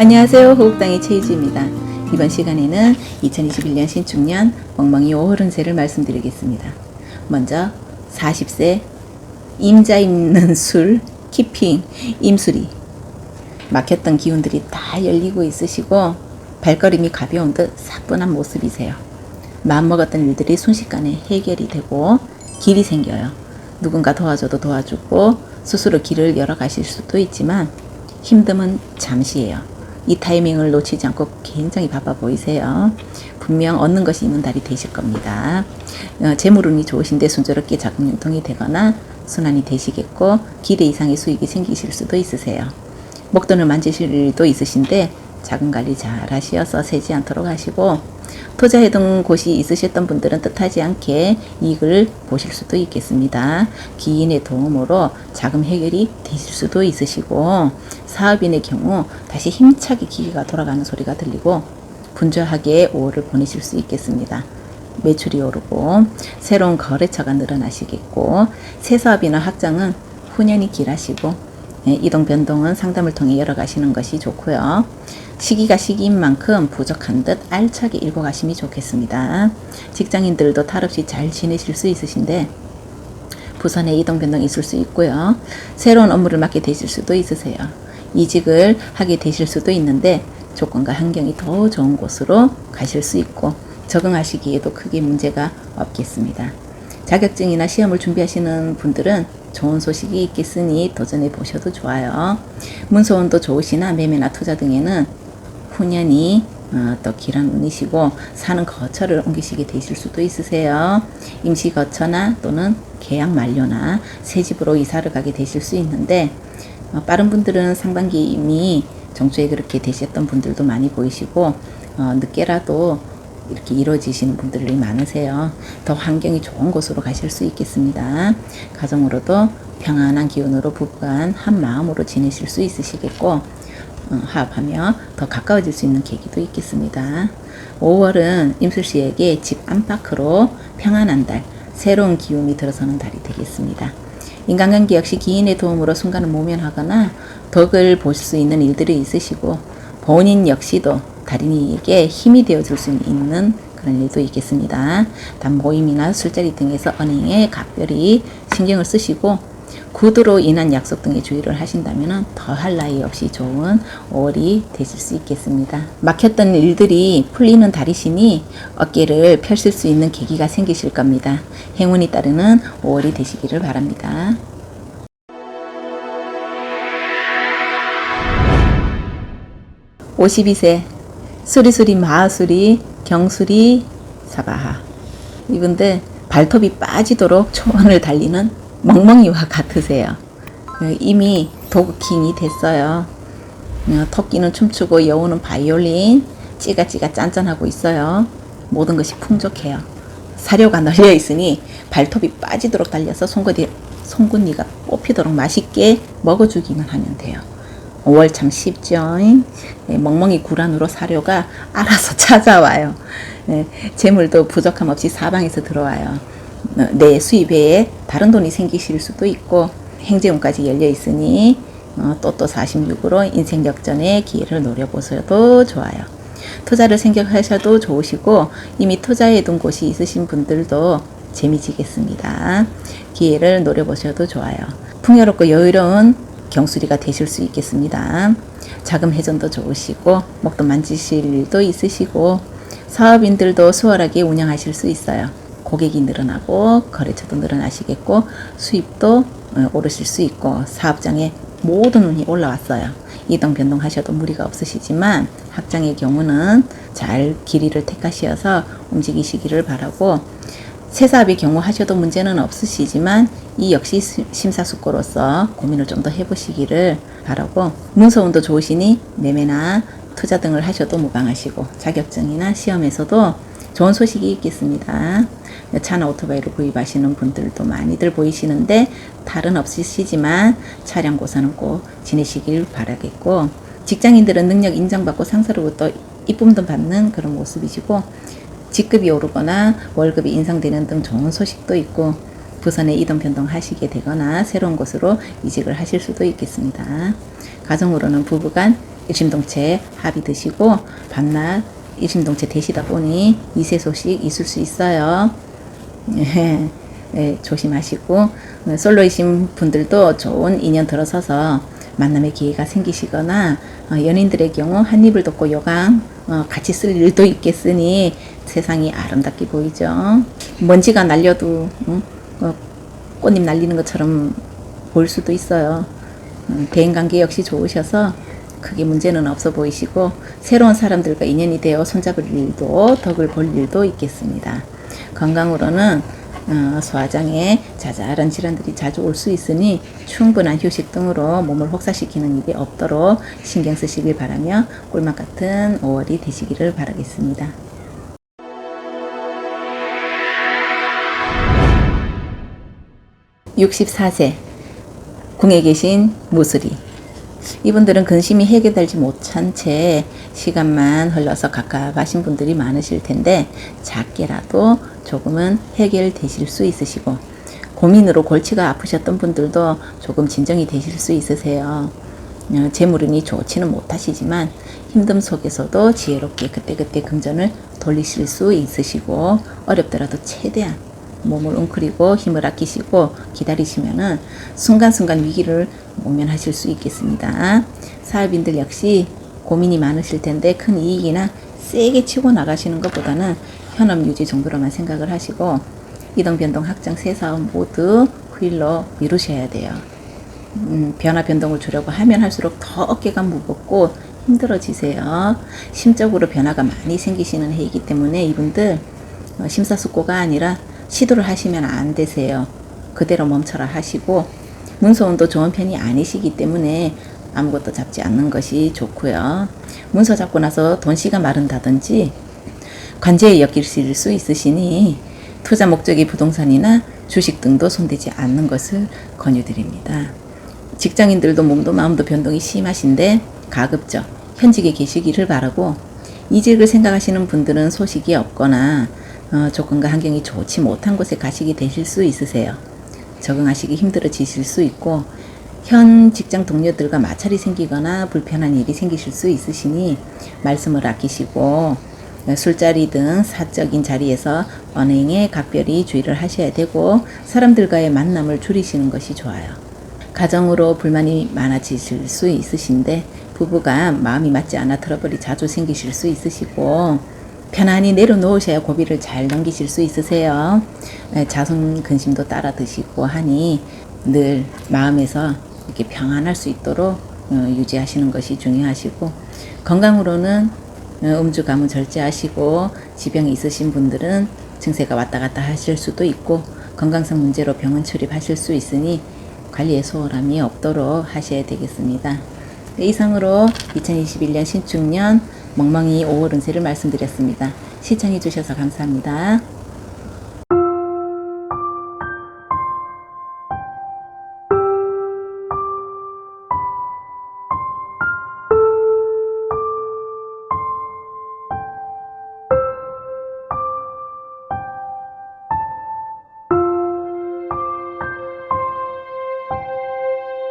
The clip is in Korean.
안녕하세요. 호국당의 최희주입니다. 이번 시간에는 2021년 신축년 멍멍이 5호른세를 말씀드리겠습니다. 먼저 40세 임자 입는 술, 키핑, 임수리 막혔던 기운들이 다 열리고 있으시고 발걸음이 가벼운 듯 사뿐한 모습이세요. 마음먹었던 일들이 순식간에 해결이 되고 길이 생겨요. 누군가 도와줘도 도와주고 스스로 길을 열어 가실 수도 있지만 힘듦은 잠시예요. 이 타이밍을 놓치지 않고 굉장히 바빠 보이세요. 분명 얻는 것이 있는 달이 되실 겁니다. 어, 재물운이 좋으신데 순조롭게 자금 유통이 되거나 순환이 되시겠고 기대 이상의 수익이 생기실 수도 있으세요. 목돈을 만지실 일도 있으신데 자금 관리 잘 하시어서 새지 않도록 하시고 투자해둔 곳이 있으셨던 분들은 뜻하지 않게 이익을 보실 수도 있겠습니다. 기인의 도움으로 자금 해결이 되실 수도 있으시고 사업인의 경우 다시 힘차게 기계가 돌아가는 소리가 들리고 분주하게 5월을 보내실 수 있겠습니다. 매출이 오르고 새로운 거래처가 늘어나시겠고 새 사업이나 확장은 후년이 길하시고 예, 이동 변동은 상담을 통해 열어가시는 것이 좋고요. 시기가 시기인 만큼 부족한 듯 알차게 읽어가심이 좋겠습니다. 직장인들도 탈 없이 잘 지내실 수 있으신데 부산에 이동 변동이 있을 수 있고요. 새로운 업무를 맡게 되실 수도 있으세요. 이직을 하게 되실 수도 있는데 조건과 환경이 더 좋은 곳으로 가실 수 있고 적응하시기에도 크게 문제가 없겠습니다. 자격증이나 시험을 준비하시는 분들은 좋은 소식이 있겠으니 도전해 보셔도 좋아요. 문서운도 좋으시나 매매나 투자 등에는 후년이 어, 또 길한 운이시고 사는 거처를 옮기시게 되실 수도 있으세요. 임시 거처나 또는 계약 만료나 새 집으로 이사를 가게 되실 수 있는데 어, 빠른 분들은 상반기 이미 정초에 그렇게 되셨던 분들도 많이 보이시고 어, 늦게라도 이렇게 이루어지시는 분들이 많으세요. 더 환경이 좋은 곳으로 가실 수 있겠습니다. 가정으로도 평안한 기운으로 부부간 한 마음으로 지내실 수 있으시겠고 어, 화합하며 더 가까워질 수 있는 계기도 있겠습니다. 5월은 임술 씨에게 집 안팎으로 평안한 달, 새로운 기운이 들어서는 달이 되겠습니다. 인간관계 역시 기인의 도움으로 순간을 모면하거나 덕을 볼 수 있는 일들이 있으시고 본인 역시도 다린이에게 힘이 되어줄 수 있는 그런 일도 있겠습니다. 단 모임이나 술자리 등에서 언행에 각별히 신경을 쓰시고 구두로 인한 약속 등에 주의를 하신다면 더할 나위 없이 좋은 5월이 되실 수 있겠습니다. 막혔던 일들이 풀리는 달이시니 어깨를 펼칠 수 있는 계기가 생기실 겁니다. 행운이 따르는 5월이 되시기를 바랍니다. 52세 수리수리 마수리 경수리 사바하 이분들 발톱이 빠지도록 초원을 달리는 멍멍이와 같으세요. 그 이미 도그킹이 됐어요. 어, 토끼는 춤추고 여우는 바이올린 찌가찌가 짠짠하고 있어요. 모든 것이 풍족해요. 사료가 널려 있으니 발톱이 빠지도록 달려서 송곳니, 송곳니가 뽑히도록 맛있게 먹어주기만 하면 돼요. 5월 참 쉽죠. 네, 멍멍이 구란으로 사료가 알아서 찾아와요. 네, 재물도 부족함 없이 사방에서 들어와요. 어, 내 수입에 다른 돈이 생기실 수도 있고 행재운까지 열려 있으니 어, 또또 46으로 인생 역전의 기회를 노려보셔도 좋아요. 투자를 생각하셔도 좋으시고 이미 투자해 둔 곳이 있으신 분들도 재미지겠습니다. 기회를 노려보셔도 좋아요. 풍요롭고 여유로운 경수리가 되실 수 있겠습니다. 자금 회전도 좋으시고 목돈 만지실 일도 있으시고 사업인들도 수월하게 운영하실 수 있어요. 고객이 늘어나고 거래처도 늘어나시겠고 수입도 어, 오르실 수 있고 사업장에 모든 운이 올라왔어요. 이동 변동하셔도 무리가 없으시지만 학장의 경우는 잘 길이를 택하시어서 움직이시기를 바라고 새 사업의 경우 하셔도 문제는 없으시지만 이 역시 심사숙고로서 고민을 좀 더 해보시기를 바라고 문서운도 좋으시니 매매나 투자 등을 하셔도 무방하시고 자격증이나 시험에서도 좋은 소식이 있겠습니다. 차나 오토바이를 구입하시는 분들도 많이들 보이시는데 탈은 없으시지만 차량 고사는 꼭 지내시길 바라겠고 직장인들은 능력 인정받고 상사로부터 이쁨도 받는 그런 모습이시고 직급이 오르거나 월급이 인상되는 등 좋은 소식도 있고 부산에 이동 변동하시게 되거나 새로운 곳으로 이직을 하실 수도 있겠습니다. 가정으로는 부부간 일심동체 합의 드시고 밤낮 일심동체 되시다 보니 이세 소식 있을 수 있어요. 예, 예, 조심하시고 어, 솔로이신 분들도 좋은 인연 들어서서 만남의 기회가 생기시거나 어, 연인들의 경우 한 입을 덮고 요강 어, 같이 쓸 일도 있겠으니 세상이 아름답게 보이죠. 먼지가 날려도 응? 어, 꽃잎 날리는 것처럼 보일 수도 있어요. 음, 대인관계 역시 좋으셔서 크게 문제는 없어 보이시고 새로운 사람들과 인연이 되어 손잡을 일도 덕을 볼 일도 있겠습니다. 건강으로는 어, 소화장에 자잘한 질환들이 자주 올 수 있으니 충분한 휴식 등으로 몸을 혹사시키는 일이 없도록 신경 쓰시길 바라며 꿀맛 같은 5월이 되시기를 바라겠습니다. 64세 궁에 계신 무슬이 이분들은 근심이 해결되지 못한 채 시간만 흘러서 각각하신 분들이 많으실 텐데 작게라도 조금은 해결되실 수 있으시고 고민으로 골치가 아프셨던 분들도 조금 진정이 되실 수 있으세요. 어, 재물운이 좋지는 못하시지만 힘듦 속에서도 지혜롭게 그때그때 금전을 돌리실 수 있으시고 어렵더라도 최대한 몸을 웅크리고 힘을 아끼시고 기다리시면은 순간순간 위기를 모면하실 수 있겠습니다. 사업인들 역시 고민이 많으실 텐데 큰 이익이나 세게 치고 나가시는 것보다는 현업 유지 정도로만 생각을 하시고 이동 변동 확장 세 사업 모두 후일로 미루셔야 돼요. 음, 변화 변동을 주려고 하면 할수록 더 어깨가 무겁고 힘들어지세요. 심적으로 변화가 많이 생기시는 해이기 때문에 이분들 어, 심사숙고가 아니라 시도를 하시면 안 되세요. 그대로 멈춰라 하시고 문서운도 좋은 편이 아니시기 때문에 아무것도 잡지 않는 것이 좋고요. 문서 잡고 나서 돈 씨가 마른다든지 관제에 엮이실 수 있으시니 투자 목적이 부동산이나 주식 등도 손대지 않는 것을 권유드립니다. 직장인들도 몸도 마음도 변동이 심하신데 가급적 현직에 계시기를 바라고 이직을 생각하시는 분들은 소식이 없거나 어, 조건과 환경이 좋지 못한 곳에 가시게 되실 수 있으세요. 적응하시기 힘들어지실 수 있고 현 직장 동료들과 마찰이 생기거나 불편한 일이 생기실 수 있으시니 말씀을 아끼시고 술자리 등 사적인 자리에서 언행에 각별히 주의를 하셔야 되고 사람들과의 만남을 줄이시는 것이 좋아요. 가정으로 불만이 많아지실 수 있으신데 부부가 마음이 맞지 않아 트러블이 자주 생기실 수 있으시고 편안히 내려놓으셔야 고비를 잘 넘기실 수 있으세요. 네, 자손 근심도 따라 드시고 하니 늘 마음에서 이렇게 평안할 수 있도록 어, 유지하시는 것이 중요하시고 건강으로는 어, 음주 가문 절제하시고 지병이 있으신 분들은 증세가 왔다 갔다 하실 수도 있고 건강상 문제로 병원 출입하실 수 있으니 관리에 소홀함이 없도록 하셔야 되겠습니다. 네, 이상으로 2021년 신축년 멍멍이 5월 운세를 말씀드렸습니다. 시청해 주셔서 감사합니다.